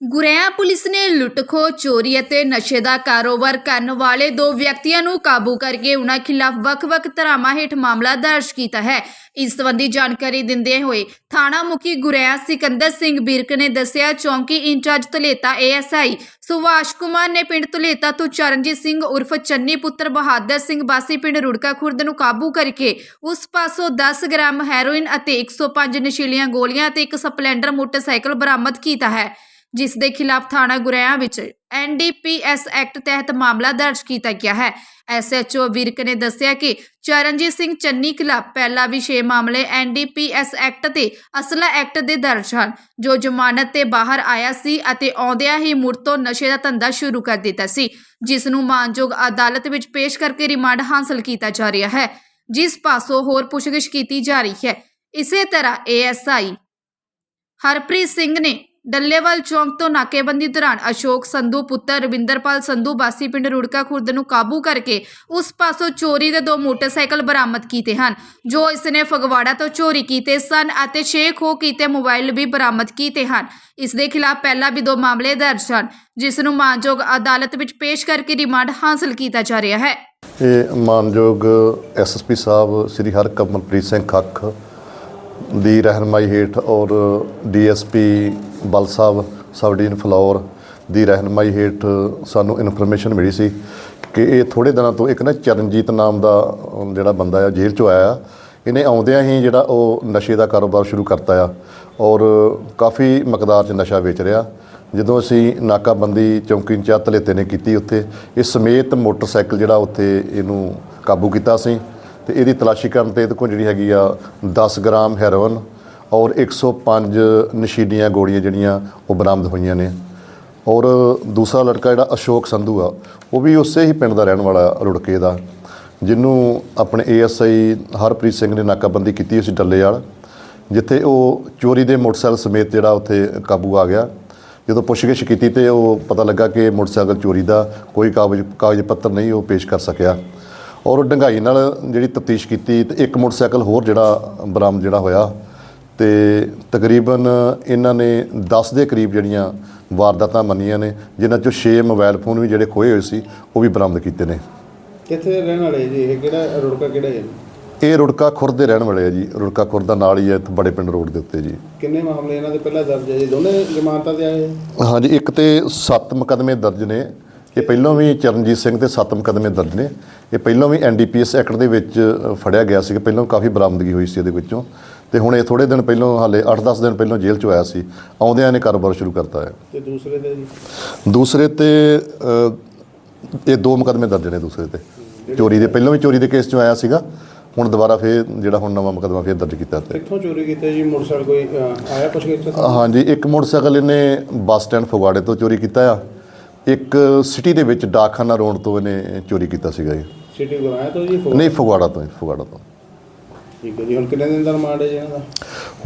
ਗੁਰੇਆ police ਨੇ ਲੁੱਟਖੋ, ਚੋਰੀ ਅਤੇ ਨਸ਼ੇ ਦਾ ਕਾਰੋਬਾਰ ਕਰਨ ਵਾਲੇ ਦੋ ਵਿਅਕਤੀਆਂ ਨੂੰ ਕਾਬੂ ਕਰਕੇ ਉਨ੍ਹਾਂ ਖਿਲਾਫ ਵੱਖ-ਵੱਖ ਧਾਰਾਵਾਂ ਹੇਠ ਮਾਮਲਾ ਦਰਜ ਕੀਤਾ ਹੈ। ਇਸ ਸੰਬੰਧੀ ਜਾਣਕਾਰੀ ਦਿੰਦੇ ਹੋਏ ਥਾਣਾ ਮੁਖੀ ਗੁਰੇਆ ਸਿਕੰਦਰ ਸਿੰਘ ਬਿਰਕ ਨੇ ਦੱਸਿਆ, ਚੌਂਕੀ ਇੰਚਾਰਜ ਧਲੇਤਾ ਏਐਸਆਈ ਸੁਭਾਸ਼ ਕੁਮਾਰ ਨੇ ਪਿੰਡ ਧਲੇਤਾ ਤੋਂ ਚਰਨਜੀਤ ਸਿੰਘ ਉਰਫ ਚੰਨੀ ਪੁੱਤਰ ਬਹਾਦਰ ਸਿੰਘ ਬਾਸੀ ਪਿੰਡ ਰੁੜਕਾ ਖੁਰਦ ਨੂੰ ਕਾਬੂ ਕਰਕੇ ਉਸ ਪਾਸੋਂ 10 ਗ੍ਰਾਮ ਹੈਰੋਇਨ ਅਤੇ 105 ਨਸ਼ੀਲੀਆਂ ਗੋਲੀਆਂ ਅਤੇ ਇੱਕ ਸਪਲੈਂਡਰ ਮੋਟਰਸਾਈਕਲ ਬਰਾਮਦ ਕੀਤਾ ਹੈ। ਜਿਸ ਦੇ ਖਿਲਾਫ ਥਾਣਾ ਗੁਰੇਆ ਵਿੱਚ ਐਨਡੀਪੀਐਸ ਐਕਟ ਤਹਿਤ ਮਾਮਲਾ ਦਰਜ ਕੀਤਾ ਗਿਆ ਹੈ। ਐਸਐਚਓ ਵਿਰਕ ਨੇ ਦੱਸਿਆ ਕਿ ਚਰਨਜੀਤ ਸਿੰਘ ਚੰਨੀ ਖਿਲਾਫ ਪਹਿਲਾ ਵੀ 6 ਮਾਮਲੇ ਐਨਡੀਪੀਐਸ ਐਕਟ ਤੇ ਅਸਲਾ ਐਕਟ ਦੇ ਦਰਜ ਹਨ। ਜੋ ਜ਼ਮਾਨਤ ਤੇ ਬਾਹਰ ਆਇਆ ਸੀ ਅਤੇ ਆਉਂਦਿਆਂ ਹੀ ਮੁੜ ਤੋਂ ਨਸ਼ੇ ਦਾ ਧੰਦਾ ਸ਼ੁਰੂ ਕਰ ਦਿੱਤਾ ਸੀ, ਜਿਸ ਨੂੰ ਮਾਨਯੋਗ ਅਦਾਲਤ ਵਿੱਚ ਪੇਸ਼ ਕਰਕੇ ਰਿਮਾਂਡ ਹਾਸਲ ਕੀਤਾ ਜਾ ਰਿਹਾ ਹੈ, ਜਿਸ ਪਾਸੋਂ ਹੋਰ ਪੁੱਛਗਿੱਛ ਕੀਤੀ ਜਾ ਰਹੀ ਹੈ। ਇਸੇ ਤਰ੍ਹਾਂ ਏਐਸਆਈ ਹਰਪ੍ਰੀਤ ਸਿੰਘ ਨੇ ਡੱਲੇਵਾਲ ਚੌਂਕ ਤੋਂ ਨਾਕੇਬੰਦੀ ਦੌਰਾਨ ਅਸ਼ੋਕ ਸੰਧੂ, ਪੁੱਤਰ ਰਵਿੰਦਰਪਾਲ ਸੰਧੂ ਬਾਸੀ ਪਿੰਡ ਰੁੜਕਾ ਖੁਰਦ ਨੂੰ ਕਾਬੂ ਕਰਕੇ ਉਸ ਪਾਸੋਂ ਚੋਰੀ ਦੇ ਦੋ ਮੋਟਰਸਾਈਕਲ ਬਰਾਮਦ ਕੀਤੇ ਹਨ, ਜੋ ਇਸ ਨੇ ਫਗਵਾੜਾ ਤੋਂ ਚੋਰੀ ਕੀਤੇ ਸਨ ਅਤੇ ਛੇ ਖੋਹ ਕੀਤੇ ਮੋਬਾਈਲ ਵੀ ਬਰਾਮਦ ਕੀਤੇ ਹਨ। ਇਸ ਦੇ ਖਿਲਾਫ ਪਹਿਲਾਂ ਵੀ ਦੋ ਮਾਮਲੇ ਦਰਜ ਹਨ, ਜਿਸ ਨੂੰ ਮਾਨਯੋਗ ਅਦਾਲਤ ਵਿੱਚ ਪੇਸ਼ ਕਰਕੇ ਰਿਮਾਂਡ ਹਾਸਲ ਕੀਤਾ ਜਾ ਰਿਹਾ ਹੈ। ਇਹ ਮਾਨਯੋਗ ਐਸਐਸਪੀ ਸਾਹਿਬ ਸ੍ਰੀ ਹਰਕਮਲਪ੍ਰੀਤ ਸਿੰਘ ਖੱਖ ਦੀ ਰਹਿਨਮਾਈ ਹੇਠ ਔਰ ਡੀਐਸਪੀ ਬਲ ਸਾਹਿਬ, ਸਬਡੀਨ ਫਲੋਰ ਦੀ ਰਹਿਨਮਾਈ ਹੇਠ ਸਾਨੂੰ ਇਨਫੋਰਮੇਸ਼ਨ ਮਿਲੀ ਸੀ ਕਿ ਇਹ ਥੋੜੇ ਦਿਨਾਂ ਤੋਂ ਇੱਕ ਨਾ ਚਰਨਜੀਤ ਨਾਮ ਦਾ ਜਿਹੜਾ ਬੰਦਾ ਆ, ਜੇਲ੍ਹ ਚੋਂ ਆਇਆ। ਇਹਨੇ ਆਉਂਦਿਆਂ ਹੀ ਜਿਹੜਾ ਉਹ ਨਸ਼ੇ ਦਾ ਕਾਰੋਬਾਰ ਸ਼ੁਰੂ ਕਰਤਾ ਆ ਔਰ ਕਾਫੀ ਮਕਦਾਰ 'ਚ ਨਸ਼ਾ ਵੇਚ ਰਿਹਾ। ਜਦੋਂ ਅਸੀਂ ਨਾਕਾਬੰਦੀ ਚੌਂਕੀ ਚਾਹ ਧਲੇਤੇ ਨੇ ਕੀਤੀ ਉੱਥੇ ਇਸ ਸਮੇਤ ਮੋਟਰਸਾਈਕਲ ਜਿਹੜਾ ਉੱਥੇ ਇਹਨੂੰ ਕਾਬੂ ਕੀਤਾ ਸੀ। ਤੇ ਇਹਦੀ ਤਲਾਸ਼ੀ ਕਰਨ ਤੇ ਇਹਦੇ ਕੋਲ ਜਿਹੜੀ ਹੈਗੀ ਆ 10 ਗ੍ਰਾਮ ਹੈਰੋਇਨ ਔਰ 105 ਨਸ਼ੀਲੀਆਂ ਗੋਲੀਆਂ ਜਿਹੜੀਆਂ ਉਹ ਬਰਾਮਦ ਹੋਈਆਂ ਨੇ। ਔਰ ਦੂਸਰਾ ਲੜਕਾ ਜਿਹੜਾ ਅਸ਼ੋਕ ਸੰਧੂ ਆ, ਉਹ ਵੀ ਉਸੇ ਹੀ ਪਿੰਡ ਦਾ ਰਹਿਣ ਵਾਲਾ ਰੁੜਕੇ ਦਾ, ਜਿਹਨੂੰ ਆਪਣੇ ਏਐਸਆਈ ਹਰਪ੍ਰੀਤ ਸਿੰਘ ਨੇ ਨਾਕਾਬੰਦੀ ਕੀਤੀ ਸੀ ਡੱਲੇ ਵਾਲ ਜਿੱਥੇ ਉਹ ਚੋਰੀ ਦੇ ਮੋਟਰਸਾਈਕਲ ਸਮੇਤ ਜਿਹੜਾ ਉੱਥੇ ਕਾਬੂ ਆ ਗਿਆ। ਜਦੋਂ ਪੁੱਛਗਿੱਛ ਕੀਤੀ ਤੇ ਉਹ ਪਤਾ ਲੱਗਾ ਕਿ ਮੋਟਰਸਾਈਕਲ ਚੋਰੀ ਦਾ ਕੋਈ ਕਾਗਜ਼ ਕਾਗਜ਼ ਪੱਤਰ ਨਹੀਂ ਉਹ ਪੇਸ਼ ਕਰ ਸਕਿਆ। ਔਰ ਡੰਗਾਈ ਨਾਲ ਜਿਹੜੀ ਤਫਤੀਸ਼ ਕੀਤੀ ਤੇ ਇੱਕ ਮੋਟਰਸਾਈਕਲ ਹੋਰ ਜਿਹੜਾ ਬਰਾਮਦ ਜਿਹੜਾ ਹੋਇਆ ਤੇ ਤਕਰੀਬਨ ਇਹਨਾਂ ਨੇ 10 ਦੇ ਕਰੀਬ ਜਿਹੜੀਆਂ ਵਾਰਦਾਤਾਂ ਮੰਨੀਆਂ ਨੇ ਜਿਨ੍ਹਾਂ ਚੋਂ 6 ਮੋਬਾਈਲ ਫੋਨ ਵੀ ਜਿਹੜੇ ਖੋਏ ਹੋਏ ਸੀ ਉਹ ਵੀ ਬਰਾਮਦ ਕੀਤੇ ਨੇ। ਕਿੱਥੇ ਰਹਿਣ ਵਾਲੇ ਜੀ? ਇਹ ਕਿਹੜਾ ਰੁੜਕਾ ਕਿਹੜਾ ਹੈ ਇਹ ਰੁੜਕਾ ਖੁਰਦ ਦੇ ਰਹਿਣ ਵਾਲੇ ਆ ਜੀ। ਰੁੜਕਾ ਖੁਰਦ ਦਾ ਨਾਲ ਹੀ ਹੈ ਬੜੇ ਪਿੰਡ ਰੋਡ ਦੇ ਉੱਤੇ ਜੀ। ਕਿੰਨੇ ਮਾਮਲੇ ਇਹਨਾਂ ਦੇ ਪਹਿਲਾਂ ਦਰਜ ਹੈ ਜੀ? ਦੋਨੇ ਜ਼ਮਾਨਤਾਂ ਤੇ ਆਏ? ਹਾਂਜੀ ਇੱਕ ਤੇ 7 ਮੁਕੱਦਮੇ ਦਰਜ ਨੇ। ਇਹ ਪਹਿਲਾਂ ਵੀ ਚਰਨਜੀਤ ਸਿੰਘ ਤੇ 7 ਮੁਕੱਦਮੇ ਦਰਜ ਨੇ। ਇਹ ਪਹਿਲਾਂ ਵੀ ਐਨਡੀਪੀਐਸ ਐਕਟ ਦੇ ਵਿੱਚ ਫੜਿਆ ਗਿਆ ਸੀ ਪਹਿਲਾਂ ਕਾਫੀ ਬਰਾਮਦਗੀ ਹੋਈ ਸੀ ਇਹਦੇ ਵਿੱਚੋਂ। ਤੇ ਹੁਣ ਇਹ ਥੋੜੇ ਦਿਨ ਪਹਿਲਾਂ ਹਾਲੇ 8-10 ਦਿਨ ਪਹਿਲਾਂ ਜੇਲ੍ਹ 'ਚੋਂ ਆਇਆ ਸੀ। ਆਉਂਦਿਆਂ ਨੇ ਕਾਰੋਬਾਰ ਸ਼ੁਰੂ ਕਰਤਾ ਹੈ। ਤੇ ਦੂਸਰੇ ਦੇ ਜੀ? ਦੂਸਰੇ ਤੇ ਇਹ ਦੋ ਮੁਕੱਦਮੇ ਦਰਜ ਨੇ ਦੂਸਰੇ ਤੇ। ਚੋਰੀ ਦੇ ਪਹਿਲਾਂ ਵੀ ਚੋਰੀ ਦੇ ਕੇਸ 'ਚੋਂ ਆਇਆ ਸੀਗਾ। ਹੁਣ ਦੁਬਾਰਾ ਫੇਰ ਜਿਹੜਾ ਹੁਣ ਨਵਾਂ ਮੁਕੱਦਮਾ ਫੇਰ ਦਰਜ ਕੀਤਾ ਤੇ। ਕਿੱਥੋਂ ਚੋਰੀ ਕੀਤਾ ਜੀ? ਮੋਟਰਸਾਈਕਲ ਕੋਈ ਆਇਆ ਪੁੱਛ ਗਿੱਛ ਹਾਂਜੀ ਇੱਕ ਮੋਟਰਸਾਈਕਲ ਇਹਨੇ ਬੱਸ ਸਟੈਂਡ ਫਗਵਾੜੇ ਤੋਂ ਚੋਰੀ ਕੀਤਾ ਆ। ਇੱਕ ਸਿਟੀ ਦੇ ਵਿੱਚ ਡਾਕਖਾਨਾ ਰੋਡ ਤੋਂ ਇਹਨੇ ਚੋਰੀ ਕੀਤਾ ਸੀਗਾ ਜੀ ਸਿਟੀ ਗੁਰਾਇਆ ਤੋਂ ਜੀ ਨਹੀਂ ਫਗਵਾੜਾ ਤੋਂ ਫਗਵਾੜਾ ਤੋਂ। ਠੀਕ ਹੈ ਜੀ ਹੁਣ ਕਿੰਨੇ ਦਿਨ ਦਾ ਰਿਮਾਂਡ ਹੈ ਜੀ ਇਹਨਾਂ ਦਾ?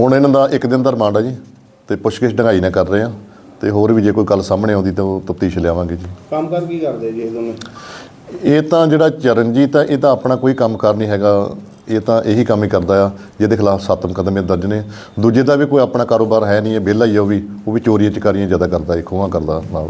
ਹੁਣ ਇਹਨਾਂ ਦਾ ਇੱਕ ਦਿਨ ਦਾ ਰਿਮਾਂਡ ਆ ਜੀ ਤੇ ਪੁੱਛਗਿੱਛ ਢੰਗਾਈ ਨਾਲ ਕਰ ਰਹੇ ਆ ਤੇ ਹੋਰ ਵੀ ਜੇ ਕੋਈ ਗੱਲ ਸਾਹਮਣੇ ਆਉਂਦੀ ਤਾਂ ਉਹ ਤਫਤੀਸ਼ ਲਿਆਵਾਂਗੇ ਜੀ। ਕੰਮ ਕਰ ਕੀ ਕਰਦੇ ਜੀ ਇਹ ਦੋਨੇ ਇਹ ਤਾਂ ਜਿਹੜਾ ਚਰਨਜੀਤ ਆ ਇਹ ਤਾਂ ਆਪਣਾ ਕੋਈ ਕੰਮ ਕਾਰ ਨਹੀਂ ਹੈਗਾ ਇਹ ਤਾਂ ਇਹੀ ਕੰਮ ਹੀ ਕਰਦਾ ਆ ਜਿਹਦੇ ਖਿਲਾਫ ਸੱਤ ਮੁਕੱਦਮੇ ਦਰਜ ਨੇ। ਦੂਜੇ ਦਾ ਵੀ ਕੋਈ ਆਪਣਾ ਕਾਰੋਬਾਰ ਹੈ ਨਹੀਂ ਇਹ ਵਿਹਲਾ ਹੀ ਆ ਉਹ ਵੀ ਉਹ ਵੀ ਚੋਰੀਆਂ ਚਕਾਰੀਆਂ ਜ਼ਿਆਦਾ ਕਰਦਾ ਹੈ ਖੋਹਾਂ ਕਰਦਾ ਨਾਲ।